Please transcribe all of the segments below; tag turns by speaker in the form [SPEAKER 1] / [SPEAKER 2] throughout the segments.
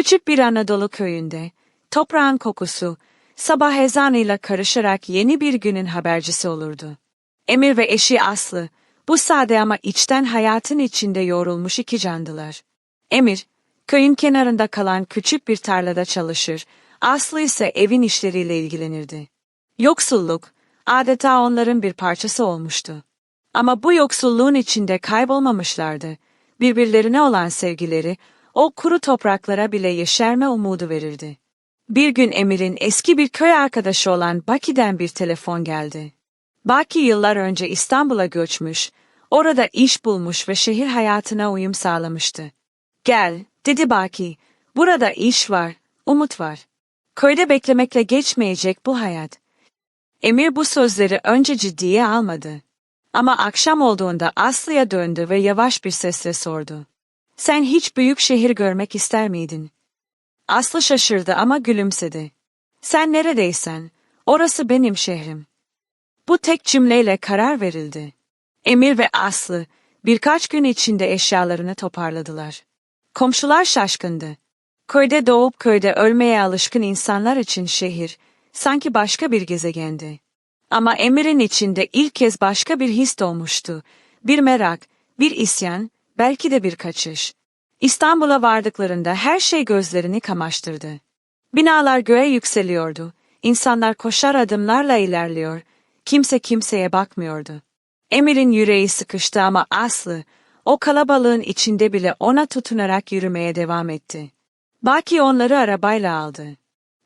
[SPEAKER 1] Küçük bir Anadolu köyünde, toprağın kokusu, sabah ezanıyla karışarak yeni bir günün habercisi olurdu. Emir ve eşi Aslı, bu sade ama içten hayatın içinde yoğrulmuş iki candılar. Emir, köyün kenarında kalan küçük bir tarlada çalışır, Aslı ise evin işleriyle ilgilenirdi. Yoksulluk, adeta onların bir parçası olmuştu. Ama bu yoksulluğun içinde kaybolmamışlardı. Birbirlerine olan sevgileri, o kuru topraklara bile yeşerme umudu verirdi. Bir gün Emir'in eski bir köy arkadaşı olan Baki'den bir telefon geldi. Baki yıllar önce İstanbul'a göçmüş, orada iş bulmuş ve şehir hayatına uyum sağlamıştı. Gel, dedi Baki, burada iş var, umut var. Köyde beklemekle geçmeyecek bu hayat. Emir bu sözleri önce ciddiye almadı. Ama akşam olduğunda Aslı'ya döndü ve yavaş bir sesle sordu. Sen hiç büyük şehir görmek ister miydin? Aslı şaşırdı ama gülümsedi. Sen neredeysen, orası benim şehrim. Bu tek cümleyle karar verildi. Emir ve Aslı birkaç gün içinde eşyalarını toparladılar. Komşular şaşkındı. Köyde doğup köyde ölmeye alışkın insanlar için şehir, sanki başka bir gezegendi. Ama Emir'in içinde ilk kez başka bir his doğmuştu. Bir merak, bir isyan, belki de bir kaçış. İstanbul'a vardıklarında her şey gözlerini kamaştırdı. Binalar göğe yükseliyordu. İnsanlar koşar adımlarla ilerliyor. Kimse kimseye bakmıyordu. Emir'in yüreği sıkıştı ama Aslı, o kalabalığın içinde bile ona tutunarak yürümeye devam etti. Baki onları arabayla aldı.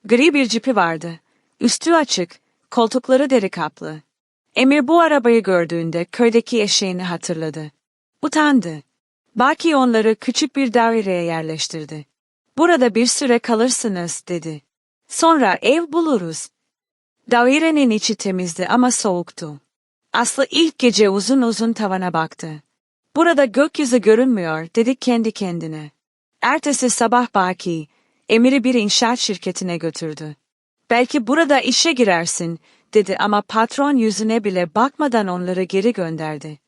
[SPEAKER 1] Gri bir cipi vardı. Üstü açık, koltukları deri kaplı. Emir bu arabayı gördüğünde köydeki eşeğini hatırladı. Utandı. Baki onları küçük bir daireye yerleştirdi. Burada bir süre kalırsınız, dedi. Sonra ev buluruz. Dairenin içi temizdi ama soğuktu. Aslı ilk gece uzun uzun tavana baktı. Burada gökyüzü görünmüyor, dedi kendi kendine. Ertesi sabah Baki, Emir'i bir inşaat şirketine götürdü. Belki burada işe girersin, dedi ama patron yüzüne bile bakmadan onları geri gönderdi.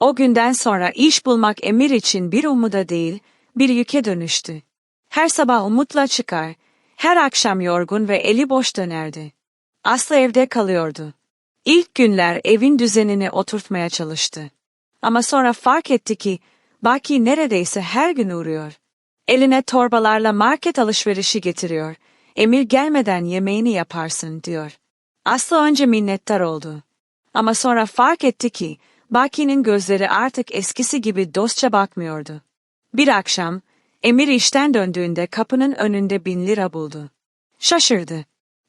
[SPEAKER 1] O günden sonra iş bulmak Emir için bir umuda değil, bir yüke dönüştü. Her sabah umutla çıkar, her akşam yorgun ve eli boş dönerdi. Aslı evde kalıyordu. İlk günler evin düzenini oturtmaya çalıştı. Ama sonra fark etti ki, Baki neredeyse her gün uğruyor. Eline torbalarla market alışverişi getiriyor. Emir gelmeden yemeğini yaparsın, diyor. Aslı önce minnettar oldu. Ama sonra fark etti ki, Baki'nin gözleri artık eskisi gibi dostça bakmıyordu. Bir akşam, Emir işten döndüğünde kapının önünde bin lira buldu. Şaşırdı.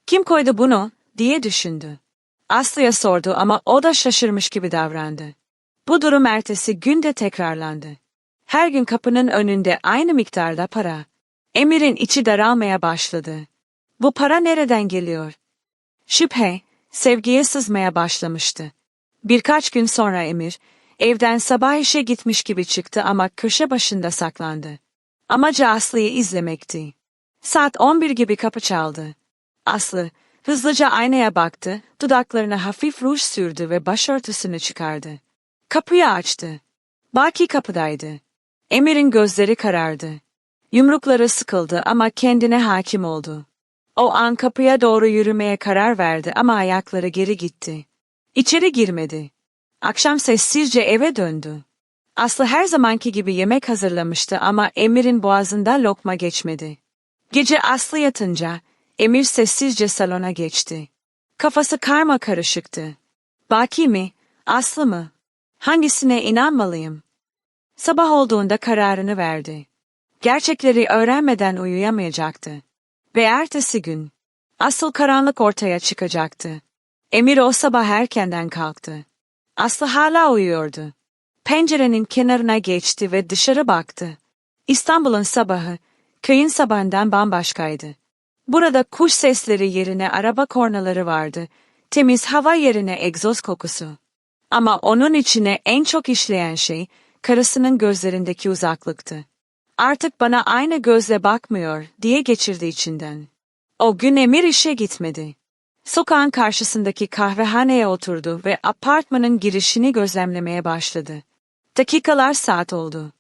[SPEAKER 1] Kim koydu bunu, diye düşündü. Aslı'ya sordu ama o da şaşırmış gibi davrandı. Bu durum ertesi günde tekrarlandı. Her gün kapının önünde aynı miktarda para. Emir'in içi daralmaya başladı. Bu para nereden geliyor? Şüphe, sevgiye sızmaya başlamıştı. Birkaç gün sonra Emir, evden sabah işe gitmiş gibi çıktı ama köşe başında saklandı. Amacı Aslı'yı izlemekti. Saat 11 gibi kapı çaldı. Aslı, hızlıca aynaya baktı, dudaklarına hafif ruj sürdü ve başörtüsünü çıkardı. Kapıyı açtı. Baki kapıdaydı. Emir'in gözleri karardı. Yumrukları sıkıldı ama kendine hakim oldu. O an kapıya doğru yürümeye karar verdi ama ayakları geri gitti. İçeri girmedi. Akşam sessizce eve döndü. Aslı her zamanki gibi yemek hazırlamıştı ama Emir'in boğazında lokma geçmedi. Gece Aslı yatınca Emir sessizce salona geçti. Kafası karma karışıktı. Baki mi, Aslı mı? Hangisine inanmalıyım? Sabah olduğunda kararını verdi. Gerçekleri öğrenmeden uyuyamayacaktı. Ve ertesi gün, asıl karanlık ortaya çıkacaktı. Emir o sabah erkenden kalktı. Aslı hala uyuyordu. Pencerenin kenarına geçti ve dışarı baktı. İstanbul'un sabahı, köyün sabahından bambaşkaydı. Burada kuş sesleri yerine araba kornaları vardı, temiz hava yerine egzoz kokusu. Ama onun içine en çok işleyen şey, karısının gözlerindeki uzaklıktı. Artık bana aynı gözle bakmıyor diye geçirdi içinden. O gün Emir işe gitmedi. Sokağın karşısındaki kahvehaneye oturdu ve apartmanın girişini gözlemlemeye başladı. Dakikalar saat oldu.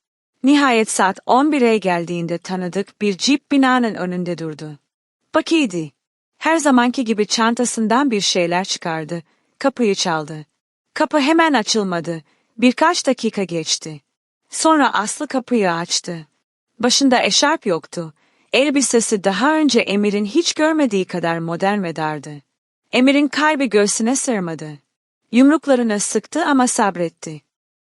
[SPEAKER 1] Nihayet saat 11'e geldiğinde tanıdık bir cip binanın önünde durdu. Bakiydi. Her zamanki gibi çantasından bir şeyler çıkardı. Kapıyı çaldı. Kapı hemen açılmadı. Birkaç dakika geçti. Sonra Aslı kapıyı açtı. Başında eşarp yoktu. Elbisesi daha önce Emir'in hiç görmediği kadar modern ve dardı. Emir'in kalbi göğsüne sığmadı. Yumruklarını sıktı ama sabretti.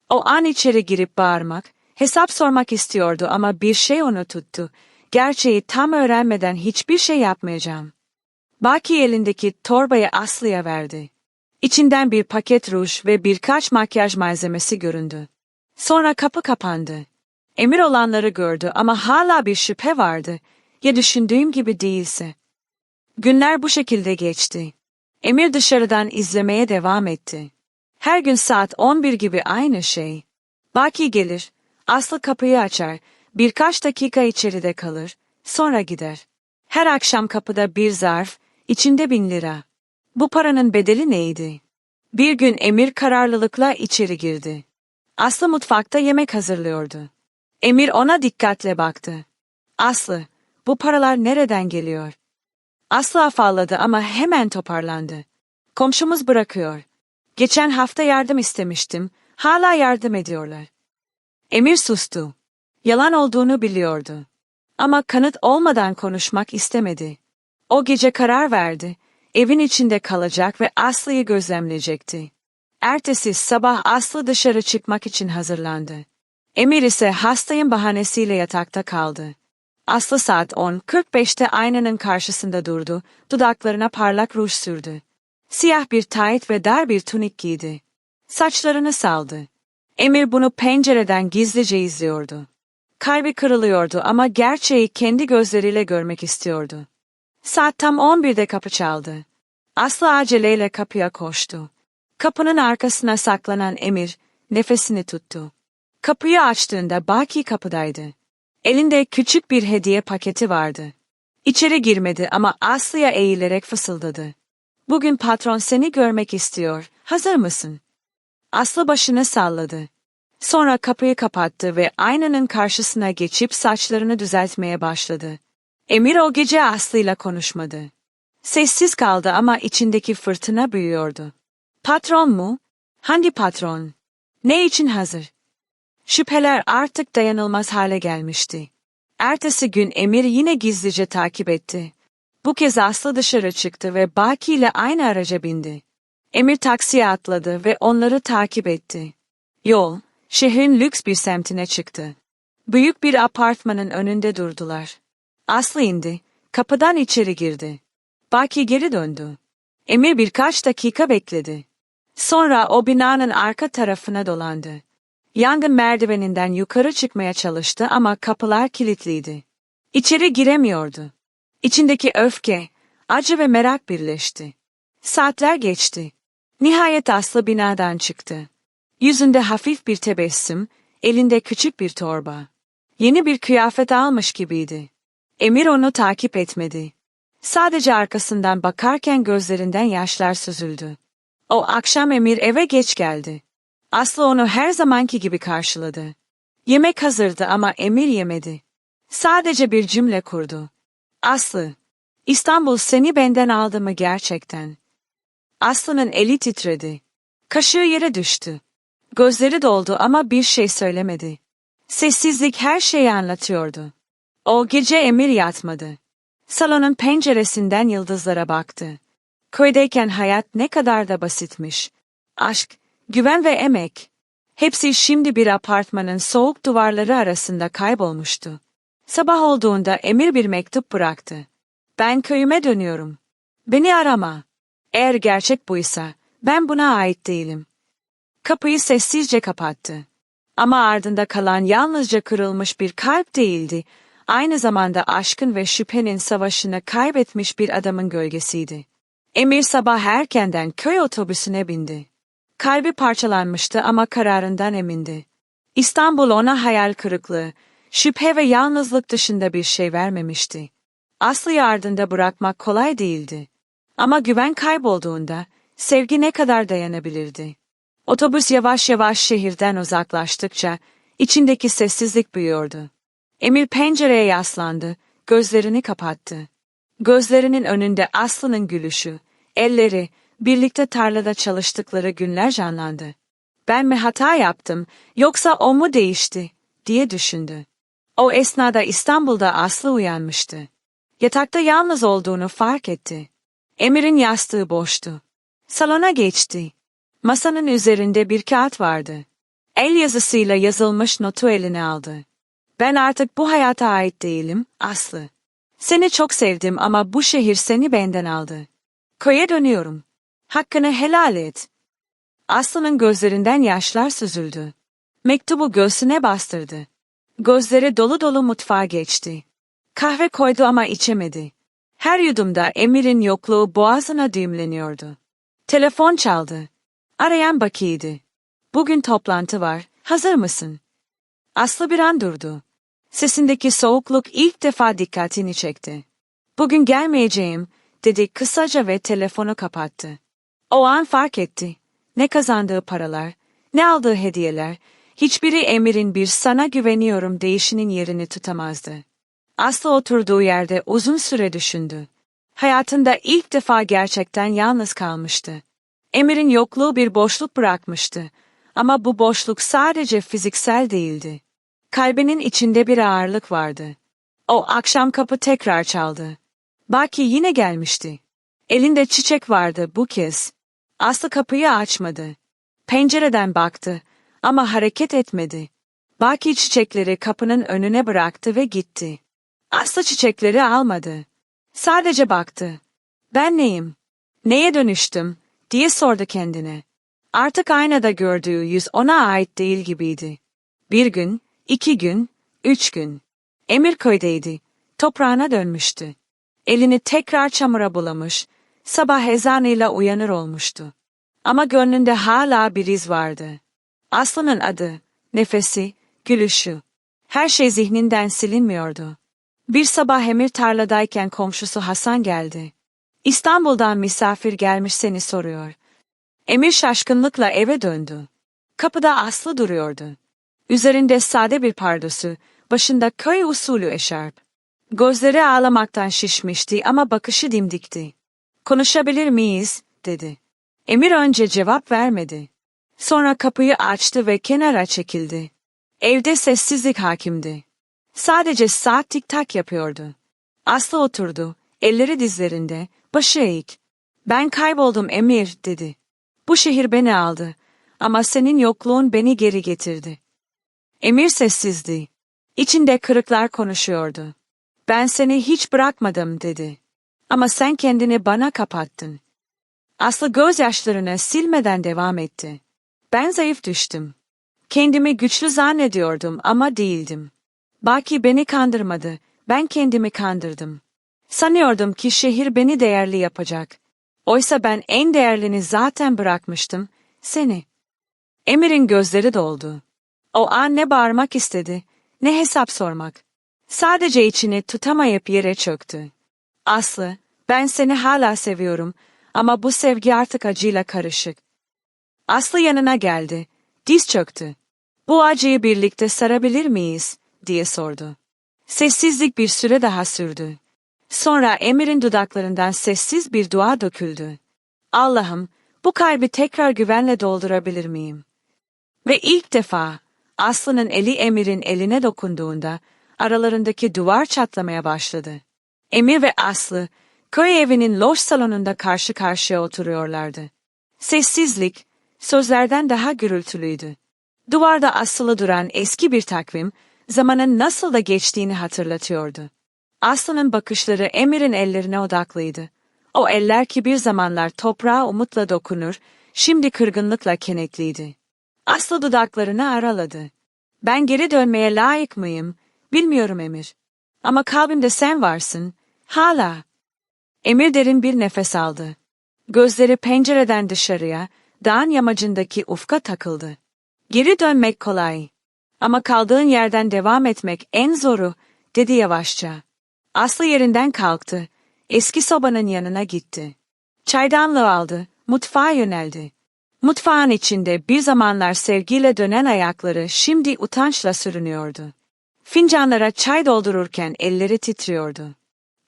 [SPEAKER 1] O an içeri girip bağırmak, hesap sormak istiyordu ama bir şey onu tuttu. Gerçeği tam öğrenmeden hiçbir şey yapmayacağım. Baki elindeki torbayı Aslı'ya verdi. İçinden bir paket ruj ve birkaç makyaj malzemesi göründü. Sonra kapı kapandı. Emir olanları gördü ama hala bir şüphe vardı. Ya düşündüğüm gibi değilse. Günler bu şekilde geçti. Emir dışarıdan izlemeye devam etti. Her gün saat 11 gibi aynı şey. Baki gelir, Aslı kapıyı açar, birkaç dakika içeride kalır, sonra gider. Her akşam kapıda bir zarf, içinde bin lira. Bu paranın bedeli neydi? Bir gün Emir kararlılıkla içeri girdi. Aslı mutfakta yemek hazırlıyordu. Emir ona dikkatle baktı. Aslı, bu paralar nereden geliyor? Aslı afalladı ama hemen toparlandı. Komşumuz bırakıyor. Geçen hafta yardım istemiştim, hala yardım ediyorlar. Emir sustu. Yalan olduğunu biliyordu. Ama kanıt olmadan konuşmak istemedi. O gece karar verdi, evin içinde kalacak ve Aslı'yı gözlemleyecekti. Ertesi sabah Aslı dışarı çıkmak için hazırlandı. Emir ise hastayım bahanesiyle yatakta kaldı. Aslı saat 10.45'te aynanın karşısında durdu, dudaklarına parlak ruj sürdü. Siyah bir tayt ve dar bir tunik giydi. Saçlarını saldı. Emir bunu pencereden gizlice izliyordu. Kalbi kırılıyordu ama gerçeği kendi gözleriyle görmek istiyordu. Saat tam 11'de kapı çaldı. Aslı aceleyle kapıya koştu. Kapının arkasına saklanan Emir, nefesini tuttu. Kapıyı açtığında Baki kapıdaydı. Elinde küçük bir hediye paketi vardı. İçeri girmedi ama Aslı'ya eğilerek fısıldadı. Bugün patron seni görmek istiyor, hazır mısın? Aslı başını salladı. Sonra kapıyı kapattı ve aynanın karşısına geçip saçlarını düzeltmeye başladı. Emir o gece Aslı'yla konuşmadı. Sessiz kaldı ama içindeki fırtına büyüyordu. Patron mu? Hangi patron? Ne için hazır? Şüpheler artık dayanılmaz hale gelmişti. Ertesi gün Emir yine gizlice takip etti. Bu kez Aslı dışarı çıktı ve Baki ile aynı araca bindi. Emir taksiye atladı ve onları takip etti. Yol, şehrin lüks bir semtine çıktı. Büyük bir apartmanın önünde durdular. Aslı indi, kapıdan içeri girdi. Baki geri döndü. Emir birkaç dakika bekledi. Sonra o binanın arka tarafına dolandı. Yangın merdiveninden yukarı çıkmaya çalıştı ama kapılar kilitliydi. İçeri giremiyordu. İçindeki öfke, acı ve merak birleşti. Saatler geçti. Nihayet Aslı binadan çıktı. Yüzünde hafif bir tebessüm, elinde küçük bir torba. Yeni bir kıyafet almış gibiydi. Emir onu takip etmedi. Sadece arkasından bakarken gözlerinden yaşlar süzüldü. O akşam Emir eve geç geldi. Aslı onu her zamanki gibi karşıladı. Yemek hazırdı ama Emir yemedi. Sadece bir cümle kurdu. Aslı, İstanbul seni benden aldı mı gerçekten? Aslı'nın eli titredi. Kaşığı yere düştü. Gözleri doldu ama bir şey söylemedi. Sessizlik her şeyi anlatıyordu. O gece Emir yatmadı. Salonun penceresinden yıldızlara baktı. Köydeyken hayat ne kadar da basitmiş. Aşk, güven ve emek. Hepsi şimdi bir apartmanın soğuk duvarları arasında kaybolmuştu. Sabah olduğunda Emir bir mektup bıraktı. Ben köyüme dönüyorum. Beni arama. Eğer gerçek buysa, ben buna ait değilim. Kapıyı sessizce kapattı. Ama ardında kalan yalnızca kırılmış bir kalp değildi, aynı zamanda aşkın ve şüphenin savaşını kaybetmiş bir adamın gölgesiydi. Emir sabah erkenden köy otobüsüne bindi. Kalbi parçalanmıştı ama kararından emindi. İstanbul ona hayal kırıklığı, şüphe ve yalnızlık dışında bir şey vermemişti. Aslı'yı ardında bırakmak kolay değildi. Ama güven kaybolduğunda sevgi ne kadar dayanabilirdi? Otobüs yavaş yavaş şehirden uzaklaştıkça İçindeki sessizlik büyüyordu. Emir pencereye yaslandı, gözlerini kapattı. Gözlerinin önünde Aslı'nın gülüşü, elleri, birlikte tarlada çalıştıkları günler canlandı. Ben mi hata yaptım, yoksa o mu değişti, diye düşündü. O esnada İstanbul'da Aslı uyanmıştı. Yatakta yalnız olduğunu fark etti. Emir'in yastığı boştu. Salona geçti. Masanın üzerinde bir kağıt vardı. El yazısıyla yazılmış notu eline aldı. Ben artık bu hayata ait değilim, Aslı. Seni çok sevdim ama bu şehir seni benden aldı. Köye dönüyorum. Hakkını helal et. Aslı'nın gözlerinden yaşlar süzüldü. Mektubu göğsüne bastırdı. Gözleri dolu dolu mutfağa geçti. Kahve koydu ama içemedi. Her yudumda Emir'in yokluğu boğazına düğümleniyordu. Telefon çaldı. Arayan Baki'ydi. Bugün toplantı var, hazır mısın? Aslı bir an durdu. Sesindeki soğukluk ilk defa dikkatini çekti. Bugün gelmeyeceğim, dedi kısaca ve telefonu kapattı. O an fark etti. Ne kazandığı paralar, ne aldığı hediyeler, hiçbiri Emir'in bir sana güveniyorum deyişinin yerini tutamazdı. Aslı oturduğu yerde uzun süre düşündü. Hayatında ilk defa gerçekten yalnız kalmıştı. Emir'in yokluğu bir boşluk bırakmıştı. Ama bu boşluk sadece fiziksel değildi. Kalbinin içinde bir ağırlık vardı. O akşam kapı tekrar çaldı. Baki yine gelmişti. Elinde çiçek vardı bu kez. Aslı kapıyı açmadı. Pencereden baktı ama hareket etmedi. Baki çiçekleri kapının önüne bıraktı ve gitti. Aslı çiçekleri almadı. Sadece baktı. Ben neyim? Neye dönüştüm? diye sordu kendine. Artık aynada gördüğü yüz ona ait değil gibiydi. Bir gün, iki gün, üç gün. Emirköy'deydi. Toprağına dönmüştü. Elini tekrar çamura bulamış, sabah ezanıyla uyanır olmuştu. Ama gönlünde hala bir iz vardı. Aslı'nın adı, nefesi, gülüşü. Her şey zihninden silinmiyordu. Bir sabah Emir tarladayken komşusu Hasan geldi. İstanbul'dan misafir gelmiş seni soruyor. Emir şaşkınlıkla eve döndü. Kapıda Aslı duruyordu. Üzerinde sade bir pardosu, başında köy usulü eşarp. Gözleri ağlamaktan şişmişti ama bakışı dimdikti. Konuşabilir miyiz, dedi. Emir önce cevap vermedi. Sonra kapıyı açtı ve kenara çekildi. Evde sessizlik hakimdi. Sadece saat tik tak yapıyordu. Aslı oturdu, elleri dizlerinde, başı eğik. Ben kayboldum Emir, dedi. Bu şehir beni aldı ama senin yokluğun beni geri getirdi. Emir sessizdi. İçinde kırıklar konuşuyordu. Ben seni hiç bırakmadım dedi. Ama sen kendini bana kapattın. Aslı gözyaşlarını silmeden devam etti. Ben zayıf düştüm. Kendimi güçlü zannediyordum ama değildim. Baki beni kandırmadı, ben kendimi kandırdım. Sanıyordum ki şehir beni değerli yapacak. Oysa ben en değerlini zaten bırakmıştım, seni. Emir'in gözleri doldu. O an ne bağırmak istedi, ne hesap sormak. Sadece içini tutamayıp yere çöktü. Aslı, ben seni hala seviyorum ama bu sevgi artık acıyla karışık. Aslı yanına geldi, diz çöktü. Bu acıyı birlikte sarabilir miyiz, diye sordu. Sessizlik bir süre daha sürdü. Sonra Emir'in dudaklarından sessiz bir dua döküldü. Allah'ım, bu kalbi tekrar güvenle doldurabilir miyim? Ve ilk defa Aslı'nın eli Emir'in eline dokunduğunda aralarındaki duvar çatlamaya başladı. Emir ve Aslı köy evinin loş salonunda karşı karşıya oturuyorlardı. Sessizlik sözlerden daha gürültülüydü. Duvarda asılı duran eski bir takvim zamanın nasıl da geçtiğini hatırlatıyordu. Aslı'nın bakışları Emir'in ellerine odaklıydı. O eller ki bir zamanlar toprağa umutla dokunur, şimdi kırgınlıkla kenetliydi. Aslı dudaklarını araladı. Ben geri dönmeye layık mıyım? Bilmiyorum Emir. Ama kalbimde sen varsın. Hala. Emir derin bir nefes aldı. Gözleri pencereden dışarıya, dağın yamacındaki ufka takıldı. Geri dönmek kolay. Ama kaldığın yerden devam etmek en zoru, dedi yavaşça. Aslı yerinden kalktı. Eski sobanın yanına gitti. Çaydanlığı aldı, mutfağa yöneldi. Mutfağın içinde bir zamanlar sevgiyle dönen ayakları şimdi utançla sürünüyordu. Fincanlara çay doldururken elleri titriyordu.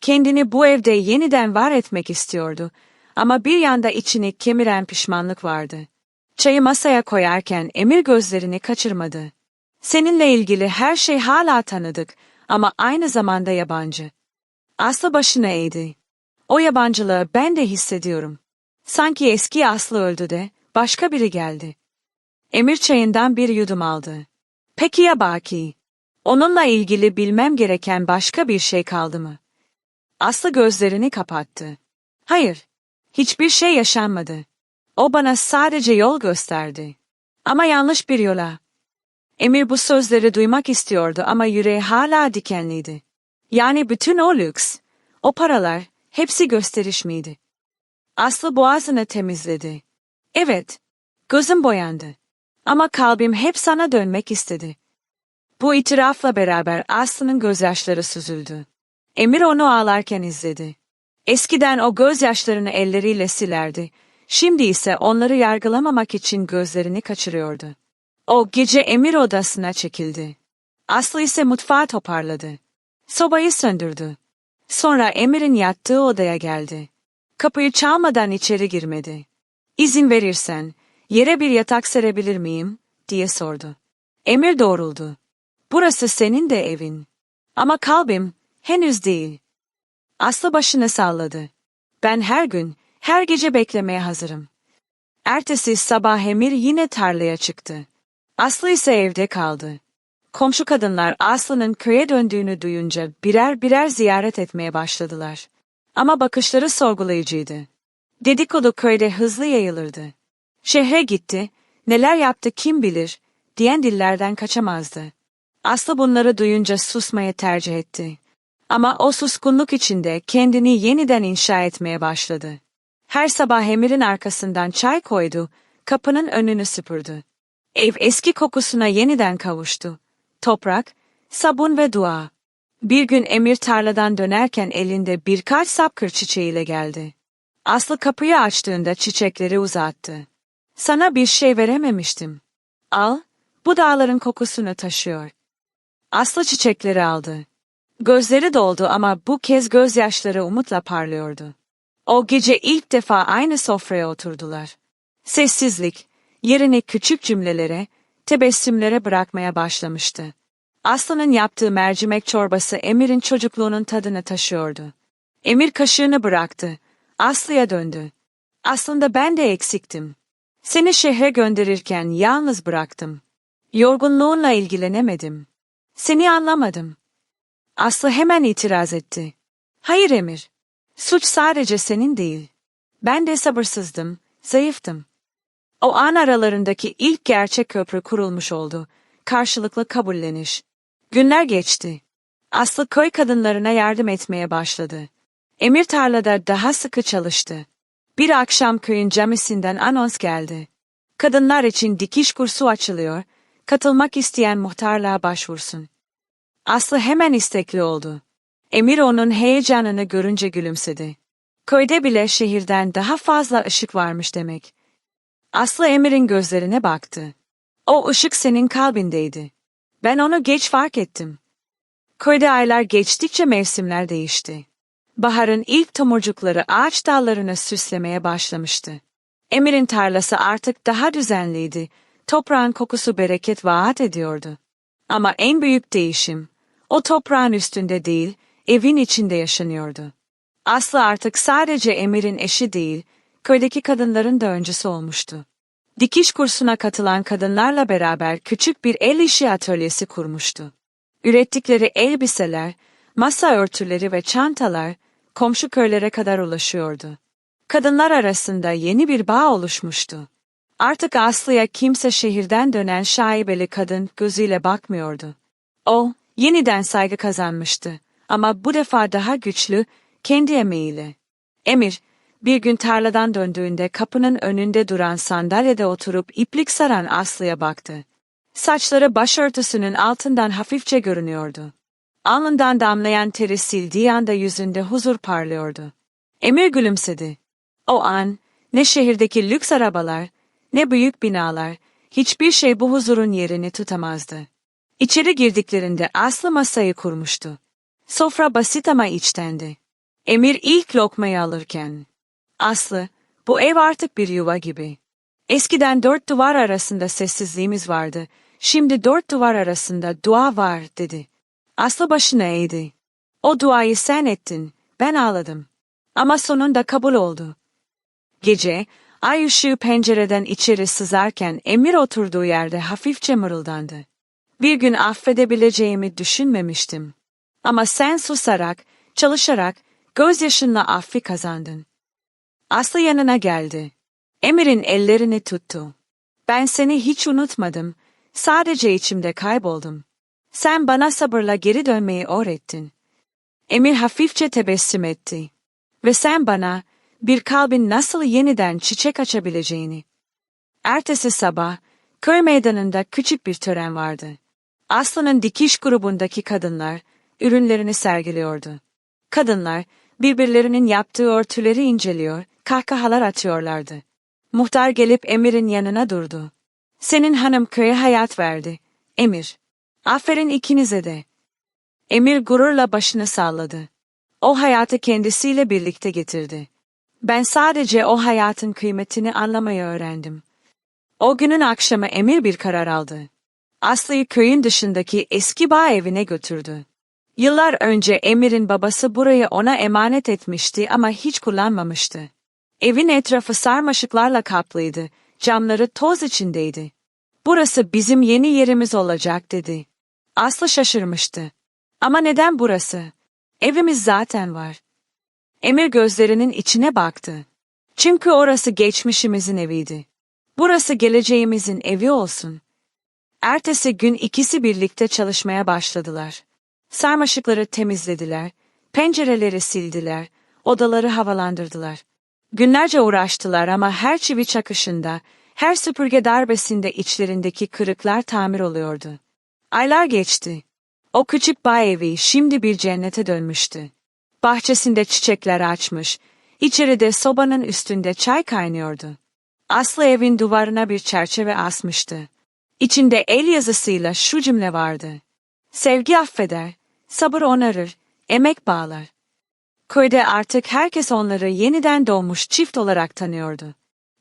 [SPEAKER 1] Kendini bu evde yeniden var etmek istiyordu ama bir yanda içini kemiren pişmanlık vardı. Çayı masaya koyarken Emir gözlerini kaçırmadı. Seninle ilgili her şey hala tanıdık ama aynı zamanda yabancı. Aslı başını eğdi. O yabancılığı ben de hissediyorum. Sanki eski Aslı öldü de başka biri geldi. Emir çayından bir yudum aldı. Peki ya Baki? Onunla ilgili bilmem gereken başka bir şey kaldı mı? Aslı gözlerini kapattı. Hayır, hiçbir şey yaşanmadı. O bana sadece yol gösterdi. Ama yanlış bir yola. Emir bu sözleri duymak istiyordu ama yüreği hala dikenliydi. Yani bütün o lüks, o paralar, hepsi gösteriş miydi? Aslı boğazını temizledi. Evet, gözüm boyandı. Ama kalbim hep sana dönmek istedi. Bu itirafla beraber Aslı'nın gözyaşları süzüldü. Emir onu ağlarken izledi. Eskiden o gözyaşlarını elleriyle silerdi. Şimdi ise onları yargılamamak için gözlerini kaçırıyordu. O gece Emir odasına çekildi. Aslı ise mutfağı toparladı. Sobayı söndürdü. Sonra Emir'in yattığı odaya geldi. Kapıyı çalmadan içeri girmedi. İzin verirsen, yere bir yatak serebilir miyim? diye sordu. Emir doğruldu. Burası senin de evin. Ama kalbim, henüz değil. Aslı başını salladı. Ben her gün, her gece beklemeye hazırım. Ertesi sabah Emir yine tarlaya çıktı. Aslı ise evde kaldı. Komşu kadınlar Aslı'nın köye döndüğünü duyunca birer birer ziyaret etmeye başladılar. Ama bakışları sorgulayıcıydı. Dedikodu köyde hızlı yayılırdı. Şehre gitti, neler yaptı kim bilir, diyen dillerden kaçamazdı. Aslı bunları duyunca susmayı tercih etti. Ama o suskunluk içinde kendini yeniden inşa etmeye başladı. Her sabah Emir'in arkasından çay koydu, kapının önünü süpürdü. Ev eski kokusuna yeniden kavuştu. Toprak, sabun ve dua. Bir gün Emir tarladan dönerken elinde birkaç sapkır çiçeğiyle geldi. Aslı kapıyı açtığında çiçekleri uzattı. Sana bir şey verememiştim. Al, bu dağların kokusunu taşıyor. Aslı çiçekleri aldı. Gözleri doldu ama bu kez gözyaşları umutla parlıyordu. O gece ilk defa aynı sofraya oturdular. Sessizlik, yerini küçük cümlelere, tebessümlere bırakmaya başlamıştı. Aslı'nın yaptığı mercimek çorbası Emir'in çocukluğunun tadını taşıyordu. Emir kaşığını bıraktı. Aslı'ya döndü. Aslında ben de eksiktim. Seni şehre gönderirken yalnız bıraktım. Yorgunluğunla ilgilenemedim. Seni anlamadım. Aslı hemen itiraz etti. Hayır Emir. Suç sadece senin değil. Ben de sabırsızdım, zayıftım. O an aralarındaki ilk gerçek köprü kurulmuş oldu. Karşılıklı kabulleniş. Günler geçti. Aslı köy kadınlarına yardım etmeye başladı. Emir tarlada daha sıkı çalıştı. Bir akşam köyün camisinden anons geldi. Kadınlar için dikiş kursu açılıyor, katılmak isteyen muhtarlığa başvursun. Aslı hemen istekli oldu. Emir onun heyecanını görünce gülümsedi. Köyde bile şehirden daha fazla ışık varmış demek. Aslı Emir'in gözlerine baktı. O ışık senin kalbindeydi. Ben onu geç fark ettim. Köyde aylar geçtikçe mevsimler değişti. Baharın ilk tomurcukları ağaç dallarını süslemeye başlamıştı. Emir'in tarlası artık daha düzenliydi, toprağın kokusu bereket vaat ediyordu. Ama en büyük değişim, o toprağın üstünde değil, evin içinde yaşanıyordu. Aslı artık sadece Emir'in eşi değil, köydeki kadınların da öncüsü olmuştu. Dikiş kursuna katılan kadınlarla beraber küçük bir el işi atölyesi kurmuştu. Ürettikleri elbiseler, masa örtüleri ve çantalar komşu köylere kadar ulaşıyordu. Kadınlar arasında yeni bir bağ oluşmuştu. Artık Aslı'ya kimse şehirden dönen şaibeli kadın gözüyle bakmıyordu. O, yeniden saygı kazanmıştı ama bu defa daha güçlü, kendi emeğiyle. Emir, bir gün tarladan döndüğünde kapının önünde duran sandalyede oturup iplik saran Aslı'ya baktı. Saçları başörtüsünün altından hafifçe görünüyordu. Alnından damlayan teri sildiği anda yüzünde huzur parlıyordu. Emir gülümsedi. O an, ne şehirdeki lüks arabalar, ne büyük binalar, hiçbir şey bu huzurun yerini tutamazdı. İçeri girdiklerinde Aslı masayı kurmuştu. Sofra basit ama içtendi. Emir ilk lokmayı alırken. Aslı, bu ev artık bir yuva gibi. Eskiden dört duvar arasında sessizliğimiz vardı. Şimdi dört duvar arasında dua var dedi. Aslı başını eğdi. O duayı sen ettin, ben ağladım. Ama sonunda kabul oldu. Gece, ay ışığı pencereden içeri sızarken Emir oturduğu yerde hafifçe mırıldandı. Bir gün affedebileceğimi düşünmemiştim. Ama sen susarak, çalışarak, gözyaşınla affi kazandın. Aslı yanına geldi. Emir'in ellerini tuttu. Ben seni hiç unutmadım, sadece içimde kayboldum. Sen bana sabırla geri dönmeyi öğrettin. Emir hafifçe tebessüm etti. Ve sen bana bir kalbin nasıl yeniden çiçek açabileceğini. Ertesi sabah köy meydanında küçük bir tören vardı. Aslı'nın dikiş grubundaki kadınlar ürünlerini sergiliyordu. Kadınlar birbirlerinin yaptığı örtüleri inceliyor, kahkahalar atıyorlardı. Muhtar gelip Emir'in yanına durdu. Senin hanım köye hayat verdi. Emir. Aferin ikinize de. Emir gururla başını salladı. O hayatı kendisiyle birlikte getirdi. Ben sadece o hayatın kıymetini anlamayı öğrendim. O günün akşamı Emir bir karar aldı. Aslı'yı köyün dışındaki eski bağ evine götürdü. Yıllar önce Emir'in babası burayı ona emanet etmişti ama hiç kullanmamıştı. Evin etrafı sarmaşıklarla kaplıydı, camları toz içindeydi. Burası bizim yeni yerimiz olacak dedi. Aslı şaşırmıştı. Ama neden burası? Evimiz zaten var. Emir gözlerinin içine baktı. Çünkü orası geçmişimizin eviydi. Burası geleceğimizin evi olsun. Ertesi gün ikisi birlikte çalışmaya başladılar. Sarmaşıkları temizlediler, pencereleri sildiler, odaları havalandırdılar. Günlerce uğraştılar ama her çivi çakışında, her süpürge darbesinde içlerindeki kırıklar tamir oluyordu. Aylar geçti. O küçük bay evi şimdi bir cennete dönmüştü. Bahçesinde çiçekler açmış, içeride sobanın üstünde çay kaynıyordu. Aslı evin duvarına bir çerçeve asmıştı. İçinde el yazısıyla şu cümle vardı. Sevgi affeder, sabır onarır, emek bağlar. Köyde artık herkes onları yeniden doğmuş çift olarak tanıyordu.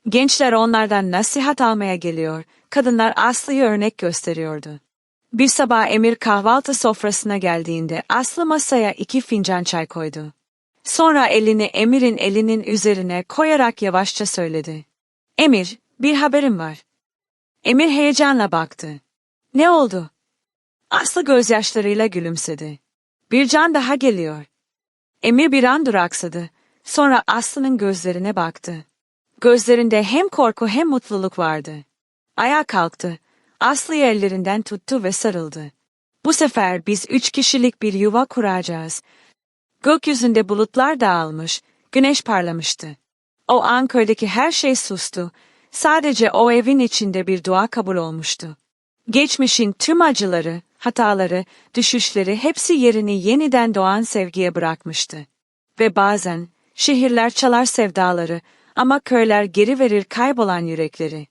[SPEAKER 1] Gençler onlardan nasihat almaya geliyor, kadınlar Aslı'yı örnek gösteriyordu. Bir sabah Emir kahvaltı sofrasına geldiğinde Aslı masaya iki fincan çay koydu. Sonra elini Emir'in elinin üzerine koyarak yavaşça söyledi. Emir, bir haberim var. Emir heyecanla baktı. Ne oldu? Aslı gözyaşlarıyla gülümsedi. Bir can daha geliyor. Emir bir an duraksadı. Sonra Aslı'nın gözlerine baktı. Gözlerinde hem korku hem mutluluk vardı. Ayağa kalktı. Aslı'yı ellerinden tuttu ve sarıldı. Bu sefer biz üç kişilik bir yuva kuracağız. Gökyüzünde bulutlar dağılmış, güneş parlamıştı. O an köydeki her şey sustu. Sadece o evin içinde bir dua kabul olmuştu. Geçmişin tüm acıları, hataları, düşüşleri hepsi yerini yeniden doğan sevgiye bırakmıştı. Ve bazen şehirler çalar sevdaları ama köyler geri verir kaybolan yürekleri.